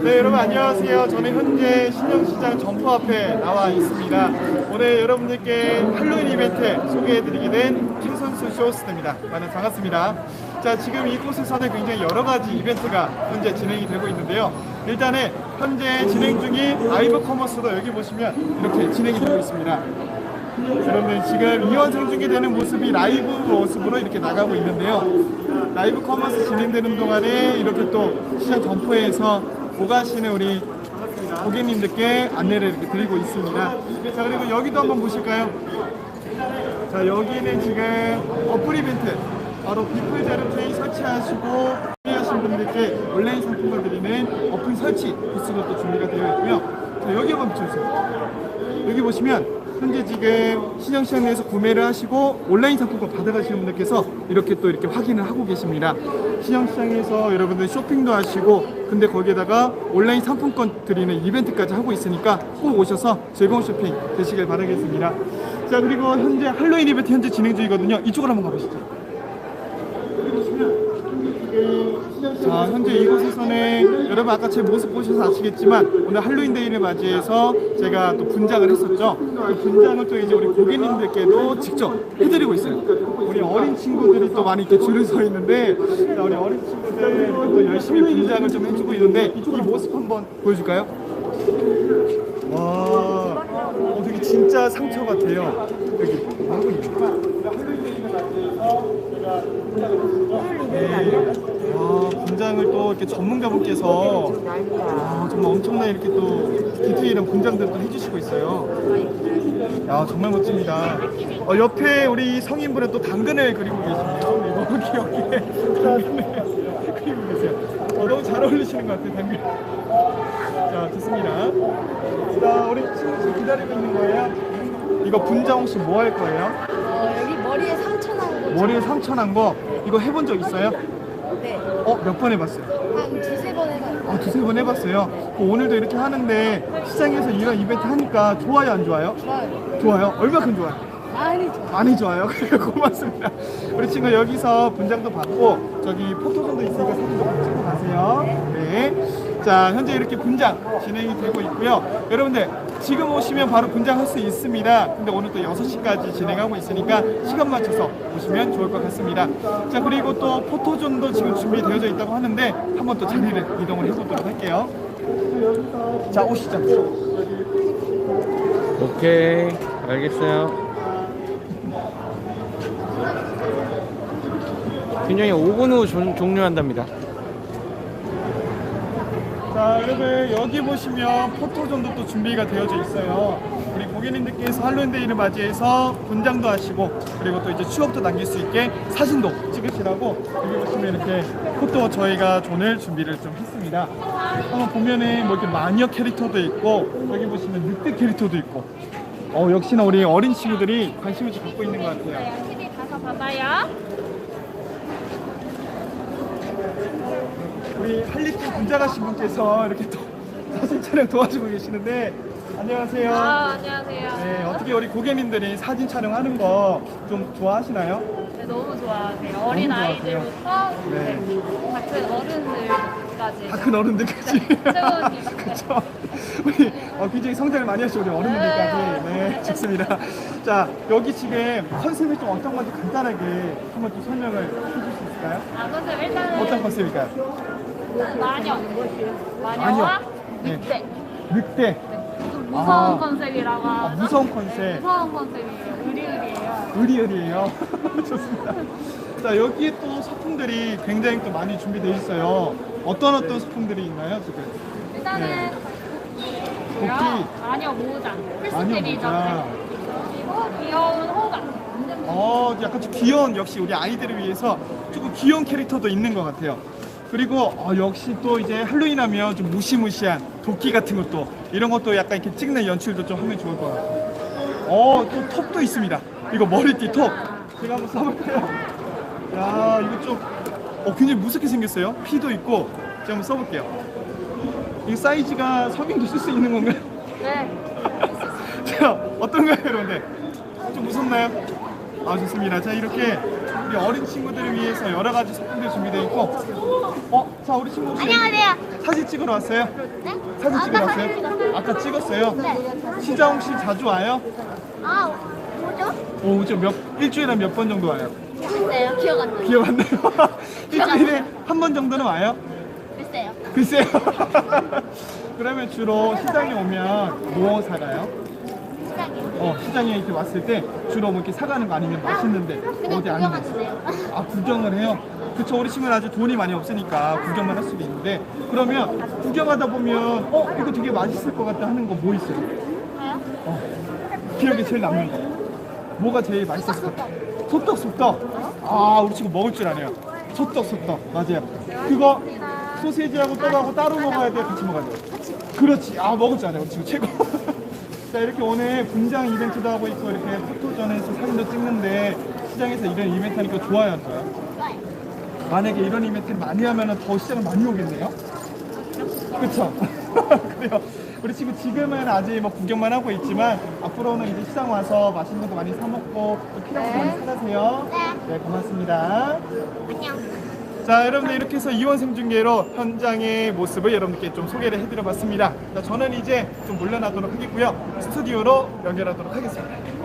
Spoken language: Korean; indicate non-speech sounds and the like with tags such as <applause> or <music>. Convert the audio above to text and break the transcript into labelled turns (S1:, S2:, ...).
S1: 네 여러분 안녕하세요. 저는 현재 신영시장 점포 앞에 나와 있습니다. 오늘 여러분들께 할로윈 이벤트 소개해드리게 된 킹선수 쇼호스트입니다. 만나서 반갑습니다. 자 지금 이곳에서는 굉장히 여러 가지 이벤트가 현재 진행이 되고 있는데요. 일단은 현재 진행 중인 라이브 커머스도 여기 보시면 이렇게 진행이 되고 있습니다. 여러분 지금 이원 생중계되는 모습이 라이브 모습으로 이렇게 나가고 있는데요. 라이브 커머스 진행되는 동안에 이렇게 또 시장 점포에서 오가시는 우리 고객님들께 안내를 이렇게 드리고 있습니다. 자 그리고 여기도 한번 보실까요? 자 여기는 지금 어플 이벤트 바로 비플 제로페이 설치하시고 하신 분들께 온라인 상품을 드리는 어플 설치 부스가 또 준비가 되어 있고요. 자 여기 한번 비춰주세요. 여기 보시면 현재 지금 신영시장 내에서 구매를 하시고 온라인 상품권 받아가시는 분들께서 이렇게 또 이렇게 확인을 하고 계십니다. 신영시장에서 여러분들 쇼핑도 하시고 근데 거기에다가 온라인 상품권 드리는 이벤트까지 하고 있으니까 꼭 오셔서 즐거운 쇼핑 되시길 바라겠습니다. 자 그리고 현재 할로윈 이벤트 현재 진행 중이거든요. 이쪽으로 한번 가보시죠. 자, 현재 이곳에서는 여러분 아까 제 모습 보셔서 아시겠지만 오늘 할로윈 데이를 맞이해서 제가 또 분장을 했었죠. 그 분장을 또 이제 우리 고객님들께도 직접 해드리고 있어요. 우리 어린 친구들이 또 많이 이렇게 줄을 서 있는데 자, 우리 어린 친구들 또 열심히 분장을 좀 해주고 있는데 이 모습 한번 보여줄까요? 와, 어, 되게 진짜 상처 같아요. 여기 하고 네. 아, 분장을 또 이렇게 전문가분께서 아, 정말 엄청나게 이렇게 또 디테일한 분장들을 또 해주시고 있어요. 야, 정말 멋집니다. 어, 옆에 우리 성인분은 또 당근을 그리고 계시네요. 여기 여기에 당근을 그리고 계세요. 어, 너무 잘 어울리시는 것 같아요, 당근. 자, 좋습니다. 자, 우리 친구 기다리고 있는 거예요. 이거 분장 혹시 뭐 할 거예요?
S2: 어, 여기 머리에 상처 난 거.
S1: 머리에 상처 난 거 이거 해본 적 있어요?
S2: 네.
S1: 어, 몇 번 해봤어요?
S2: 한 두세 번 해봐요.
S1: 아, 두세 번 해봤어요. 그 오늘도 이렇게 하는데 시장에서 이런 이벤트 하니까 좋아요, 안 좋아요?
S2: 좋아요.
S1: 좋아요? 얼마큼 좋아요?
S2: 많이 좋아요.
S1: 많이 좋아요. <laughs> 그래 고맙습니다. 우리 친구 여기서 분장도 받고 저기 포토존도 있으니까 사진도 같이 찍고 가세요. 네. 자, 현재 이렇게 분장 진행이 되고 있고요. 여러분들 지금 오시면 바로 분장할 수 있습니다. 근데 오늘 또 6시까지 진행하고 있으니까 시간 맞춰서 오시면 좋을 것 같습니다. 자, 그리고 또 포토존도 지금 준비되어져 있다고 하는데 한번 또 자리를 이동을 해보도록 할게요. 자, 오시죠.
S3: 오케이 알겠어요 균형이 5분 후 종, 종료한답니다
S1: 자 여러분 여기 보시면 포토존도 또 준비가 되어져 있어요. 우리 고객님들께서 할로윈데이를 맞이해서 분장도 하시고 그리고 또 이제 추억도 남길 수 있게 사진도 찍으시라고 여기 보시면 이렇게 포토 저희가 존을 준비를 좀 했습니다. 한번 보면은 뭐 이렇게 마녀 캐릭터도 있고 여기 보시면 늑대 캐릭터도 있고. 어 역시나 우리 어린 친구들이 관심을 좀 갖고 있는 것 같아요.
S2: TV 가서 봐봐요.
S1: 우리 할리퀸 분장하신 분께서 이렇게 또 사진 촬영 도와주고 계시는데 안녕하세요
S2: 아, 안녕하세요.
S1: 네, 어떻게 우리 고객님들이 사진 촬영하는 거 좀 좋아하시나요?
S2: 네, 너무 좋아하세요. 어린
S1: 너무
S2: 아이들부터
S1: 네.
S2: 네. 다큰 어른들까지.
S1: 다 큰 어른들까지.
S2: 네, 세원님. <laughs>
S1: 그렇죠. 우리 어, 굉장히 성장을 많이 하시고 우리 어른들까지. 네, 좋습니다. 자, 여기 지금 컨셉이 좀 어떤 건지 간단하게 한번 좀 설명을 해줄 수 있을까요?
S2: 아, 컨셉 일단은
S1: 어떤 컨셉일까요?
S2: 마녀. 마녀와
S1: 마녀. 네.
S2: 늑대.
S1: 늑대.
S2: 네. 좀 무서운
S1: 아.
S2: 컨셉이라고
S1: 아,
S2: 하죠.
S1: 무서운
S2: 네,
S1: 컨셉.
S2: 무서운 컨셉이에요. 의리의리해요.
S1: 의리의리해요. <laughs> 좋습니다. 자, 여기에 또 소품들이 굉장히 또 많이 준비되어 있어요. 어떤 어떤 소품들이 있나요, 지금?
S2: 일단은
S1: 네.
S2: 도끼,
S1: 도끼.
S2: 마녀 모자,
S1: 마녀
S2: 필수템이죠.
S1: 모자.
S2: 그리고 귀여운
S1: 약간 좀 귀여운 역시 우리 아이들을 위해서 조금 귀여운 캐릭터도 있는 것 같아요. 그리고 어, 역시 또 이제 할로윈 하면 좀 무시무시한 도끼 같은 것도 이런 것도 약간 이렇게 찍는 연출도 좀 하면 좋을 것 같아요. 어, 또 톱도 있습니다. 이거 머리띠 톱. 제가 한번 써볼까요? 야, 이거 좀 어, 굉장히 무섭게 생겼어요. 피도 있고 제가 한번 써볼게요. 이 사이즈가 성인도 쓸 수 있는 건가요?
S2: 네. <laughs>
S1: 자, 어떤가요, 여러분들? 좀 무섭나요? 아, 좋습니다. 자, 이렇게 우리 어린 친구들을 위해서 여러 가지 소품들이 준비되어 있고 어? 자 우리 친구 혹시
S4: 안녕하세요.
S1: 사진 찍으러 왔어요?
S4: 네?
S1: 사진 찍으러
S4: 아까
S1: 왔어요?
S4: 찍었어요.
S1: 아까 찍었어요?
S4: 네.
S1: 시장 혹시 자주 와요?
S4: 아, 뭐죠?
S1: 오, 저몇 일주일에 몇 번 정도 와요?
S4: 글쎄요. 기억 안 나요.
S1: 기억 안 나요? <laughs> 일주일에 한 번 정도는 와요?
S4: 글쎄요.
S1: 글쎄요. <laughs> 그러면 주로 시장에 오면 뭐 사가요? 어, 시장에 이렇게 왔을 때 주로 뭐 이렇게 사가는 거 아니면 맛있는데
S4: 그냥
S1: 어디 아니면. 아 구경을 해요? 그쵸 우리 친구는 아직 돈이 많이 없으니까 구경만 할 수도 있는데 그러면 구경하다 보면 어 이거 되게 맛있을 것 같다 하는 거 뭐
S4: 있어요?
S1: 어 기억에 제일 남는 거. 뭐가 제일 맛있었을 것 같아요? 소떡 소떡. 아 우리 친구 먹을 줄 아네요. 소떡 소떡. 맞아요. 그거 소세지하고 떡하고 따로 먹어야 돼요? 같이 먹어야 돼요? 그렇지. 아 먹을 줄 아네요 우리 친구. 최고 자 이렇게 오늘 분장 이벤트도 하고 있고 이렇게 포토전에서 사진도 찍는데 시장에서 이런 이벤트 하니까 좋아요 안 좋아요?
S4: 좋아요.
S1: 만약에 이런 이벤트를 많이 하면 더 시장을 많이 오겠네요? 그쵸? <laughs> 그래요. 우리 친구 지금은 아직 뭐 구경만 하고 있지만 앞으로는 이제 시장 와서 맛있는 거 많이 사 먹고 또 필요한 거 많이 사가세요.
S4: 네.
S1: 네, 고맙습니다.
S4: 안녕.
S1: 자, 여러분들 이렇게 해서 이원 생중계로 현장의 모습을 여러분께 좀 소개를 해드려 봤습니다. 자, 저는 이제 좀 물러나도록 하겠고요. 스튜디오로 연결하도록 하겠습니다.